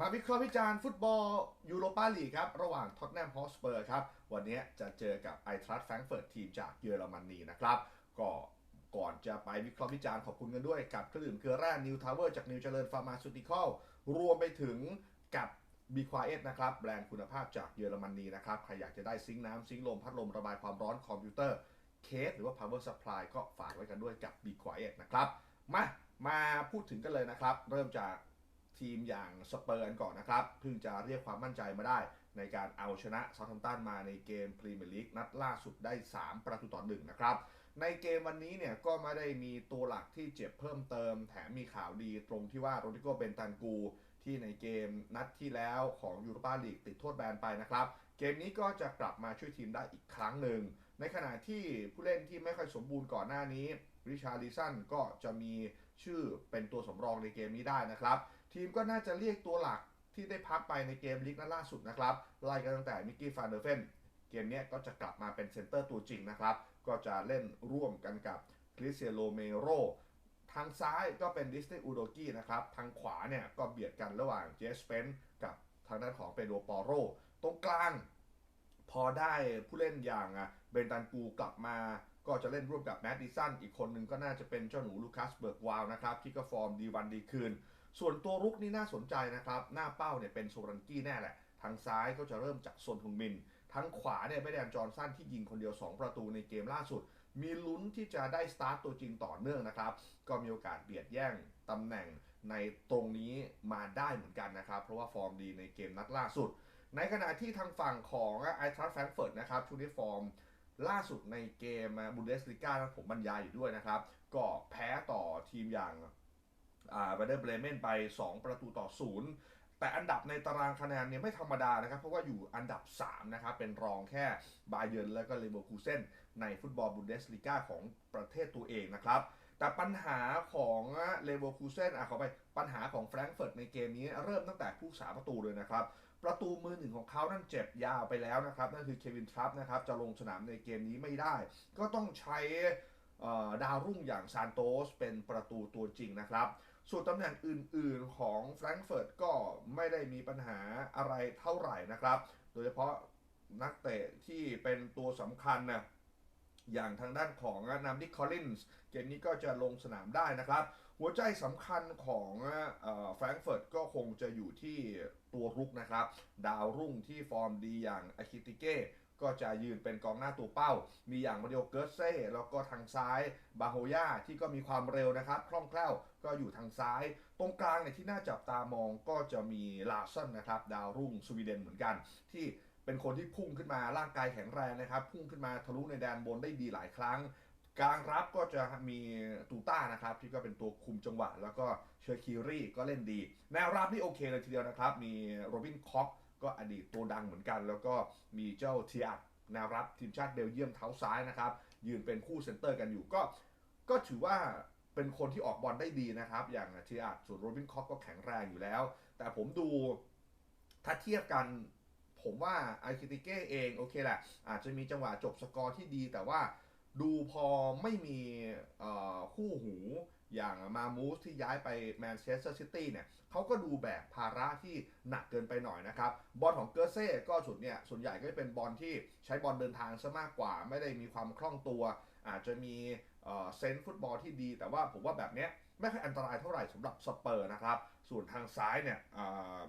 มาวิเคราะห์วิจารณ์ฟุตบอลยูโรปาลีกครับ ระหว่างท็อตแนมฮอสเปอร์ครับ วันนี้จะเจอกับไอทรัสแฟรงเฟิร์ตทีมจากเยอรมนีนะครับ ก็ก่อนจะไปวิเคราะห์วิจารณ์ขอบคุณกันด้วยกับเครื่องดื่มเกลือแร่นิวทาวเวอร์จากนิวเจริญฟาร์มาซูติคอลรวมไปถึงกับบีควาเอสนะครับ แบรนด์คุณภาพจากเยอรมนีนะครับ ใครอยากจะได้ซิงค์น้ำซิงค์ลม พัดลมระบายความร้อนคอมพิวเตอร์เคสหรือว่า power supply ก็ฝากไว้กันด้วยกับ b q u i e t นะครับ มา มาพูดถึงกันเลยนะครับ เริ่มจาก ทีมอย่างสเปอร์กันก่อนนะครับเพิ่งจะเรียกความมั่นใจมาได้ ในการเอาชนะซาทัมตันมาในเกมพรีเมียร์ลีกนัดล่าสุดได้ 3 ประตูต่อหนึ่งนะครับในเกมวันนี้เนี่ยก็ไม่ได้มีตัวหลักที่เจ็บเพิ่มเติม แถมมีข่าวดีตรงที่ว่าโรดิโกเบนตันกูที่ในเกมนัดที่แล้วของยูโรปาลีกติดโทษแบนไปนะครับเกมนี้ก็จะกลับมาช่วยทีมได้อีกครั้งหนึ่ง ในขณะที่ผู้เล่นที่ไม่ค่อยสมบูรณ์ก่อนหน้านี้ริชาร์ลิสันก็จะมีชื่อเป็นตัวสำรองในเกมนี้ได้นะครับ ทีมก็น่าจะเรียกตัวหลักที่ได้พักไปในเกมลีกนัดล่าสุดนะครับ ไล่กันตั้งแต่มิกกี้ฟานเดอร์เฟนเกมนี้ก็จะกลับมาเป็นเซนเตอร์ตัวจริงนะครับ ก็จะเล่นร่วมกันกับคริสเซียโลเมโรทางซ้ายก็เป็นดิสเนอูโดกี้นะครับ ทางขวาเนี่ยก็เบียดกันระหว่างเจสเปนกับทางด้านของเปโดปอโร ตรงกลาง พอได้ผู้เล่นอย่างเบนตันกูกลับมา ก็จะเล่นร่วมกับแมดดิสันอีกคนหนึ่งก็น่าจะเป็นเจ้าหนูลูคัสเบิร์กวาวนะครับที่ก็ฟอร์มดีวันดีคืน ส่วนตัวรุกนี่น่าสนใจนะครับ หน้าเป้าเนี่ยเป็นโซรันกี้แน่แหละ ทางซ้ายก็จะเริ่มจากโซนทงมินทางขวาเนี่ยไม่แดนจอร์นสันที่ยิงคนเดียว 2 ประตูในเกมล่าสุด มีลุ้นที่จะได้สตาร์ตตัวจริงต่อเนื่องนะครับ ก็มีโอกาสเบียดแย่งตำแหน่งในตรงนี้มาได้เหมือนกันนะครับ เพราะว่าฟอร์มดีในเกมนัดล่าสุด ในขณะที่ทางฝั่งของไอทรัสแฟรงเฟิร์ตนะครับช่วงนี้ฟอร์ม ล่าสุดในเกมบุนเดสลิก้าผมบรรยายอยู่ด้วยนะครับ ก็แพ้ต่อทีมอย่างอ่าเบเดอร์เบรเมนไป 2 ประตูต่อศูนย์แต่อันดับในตารางคะแนนเนี่ยไม่ธรรมดานะครับ เพราะว่าอยู่อันดับ 3 นะครับ เป็นรองแค่บาเยิร์นและก็เลเวอร์คูเซนในฟุตบอลบุนเดสลิก้าของประเทศตัวเองนะครับ แต่ปัญหาของเลเวอร์คูเซนอะขอไปปัญหาของแฟรงก์เฟิร์ตในเกมนี้เริ่มตั้งแต่ผู้สาประตูเลยนะครับ ประตูมือหนึ่งของเขานั่นเจ็บยาวไปแล้วนะครับ นั่นคือเควินทรัพนะครับจะลงสนามในเกมนี้ไม่ได้ ก็ต้องใช้ดาวรุ่งอย่างซานโตสเป็นประตูตัวจริงนะครับ ส่วนตำแหน่งอื่นๆของแฟรงก์เฟิร์ตก็ไม่ได้มีปัญหาอะไรเท่าไหร่นะครับ โดยเฉพาะนักเตะที่เป็นตัวสำคัญนะ อย่างทางด้านของนามดิคคอลินส์เกมนี้ก็จะลงสนามได้นะครับ หัวใจสำคัญของแฟรงก์เฟิร์ตก็คงจะอยู่ที่ตัวรุกนะครับ ดาวรุ่งที่ฟอร์มดีอย่างอาคิติเก้ก็จะยืนเป็นกองหน้าตัวเป้า มีอย่างมาริโอเกิร์เซ่แล้วก็ทางซ้ายบาโฮย่าที่ก็มีความเร็วนะครับ คล่องแคล่วก็อยู่ทางซ้าย ตรงกลางเนี่ยที่น่าจับตามองก็จะมีลาสันนะครับ ดาวรุ่งสวีเดนเหมือนกันที่ เป็นคนที่พุ่งขึ้นมาร่างกายแข็งแรงนะครับ พุ่งขึ้นมาทะลุในแดนบนได้ดีหลายครั้ง กลางรับก็จะมีตูต้านะครับ ที่ก็เป็นตัวคุมจังหวะ แล้วก็เชอร์คิรี่ก็เล่นดีแนวรับนี่โอเคเลยทีเดียวนะครับ มีโรบินคอกก็อดีตตัวดังเหมือนกัน แล้วก็มีเจ้าเทียดแนวรับทีมชาติเบลเยียมเท้าซ้ายนะครับ ยืนเป็นคู่เซนเตอร์กันอยู่ก็ ก็ถือว่าเป็นคนที่ออกบอลได้ดีนะครับ อย่างเทียดส่วนโรบินคอกก็แข็งแรงอยู่แล้ว แต่ผมดูถ้าเทียบกัน ผมว่าไอคิติเก้เองโอเคแหละอาจจะมีจังหวะจบสกอร์ที่ดี แต่ว่าดูพอไม่มีคู่หู อย่างมามูสที่ย้ายไปแมนเชสเตอร์ซิตี้เนี่ยเขาก็ดูแบบภาระที่หนักเกินไปหน่อยนะครับ บอลของเกอร์เซ่ก็สุดเนี่ยส่วนใหญ่ก็จะเป็นบอลที่ใช้บอลเดินทางซะมากกว่า ไม่ได้มีความคล่องตัว อาจจะมีเซนส์ฟุตบอลที่ดี แต่ว่าผมว่าแบบเนี้ยไม่ค่อยอันตรายเท่าไหร่สำหรับสเปอร์นะครับ ส่วนทางซ้ายเนี่ย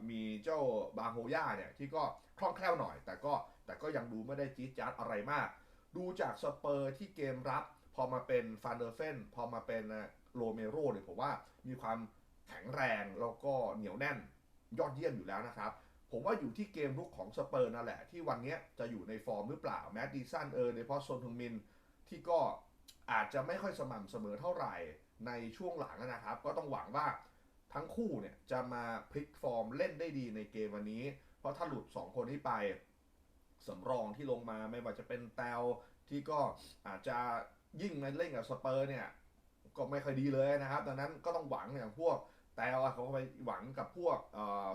มีเจ้าบาโฮย่าเนี่ยที่ก็คล่องแคล่วหน่อย แต่ก็แต่ก็ยังดูไม่ได้จี๊ดจ๊าดอะไรมาก ดูจากสเปอร์ที่เกมรับ พอมาเป็นฟานเดอร์เฟนพอมาเป็น โรเมโรเนี่ยผมว่ามีความแข็งแรงแล้วก็เหนียวแน่นยอดเยี่ยมอยู่แล้วนะครับ ผมว่าอยู่ที่เกมรุกของสเปอร์นั่นแหละ ที่วันนี้จะอยู่ในฟอร์มหรือเปล่าแมดดิสันเออโดยเฉพาะโซนทงมินที่ก็อาจจะไม่ค่อยสม่ำเสมอเท่าไหร่ในช่วงหลังนะครับ ก็ต้องหวังว่าทั้งคู่เนี่ยจะมาพลิกฟอร์มเล่นได้ดีในเกมวันนี้ เพราะถ้าหลุด 2 คนที่ไปสำรองที่ลงมาไม่ว่าจะเป็นแตวที่ก็อาจจะยิ่งมาเล่นกับสเปอร์เนี่ย ก็ไม่ค่อยดีเลยนะครับ ดังนั้นก็ต้องหวังอย่างพวกแตวอะเขาไปหวังกับพวก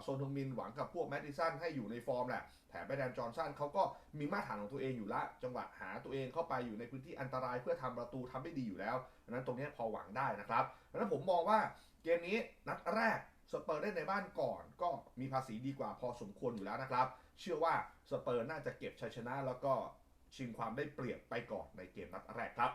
โซนทงมินหวังกับพวกแมดดิสันให้อยู่ในฟอร์มแหละแถมไปแดนจอร์นสันเขาก็มีมาตรฐานของตัวเองอยู่ละ จังหวะหาตัวเองเข้าไปอยู่ในพื้นที่อันตรายเพื่อทำประตูทำได้ดีอยู่แล้วดังนั้นตรงนี้พอหวังได้นะครับดังนั้นผมมองว่าเกมนี้นัดแรกสเปอร์ได้ในบ้านก่อนก็มีภาษีดีกว่าพอสมควรอยู่แล้วนะครับ เชื่อว่าสเปอร์น่าจะเก็บชัยชนะ แล้วก็ชิงความได้เปรียบไปก่อนในเกมนัดแรกครับ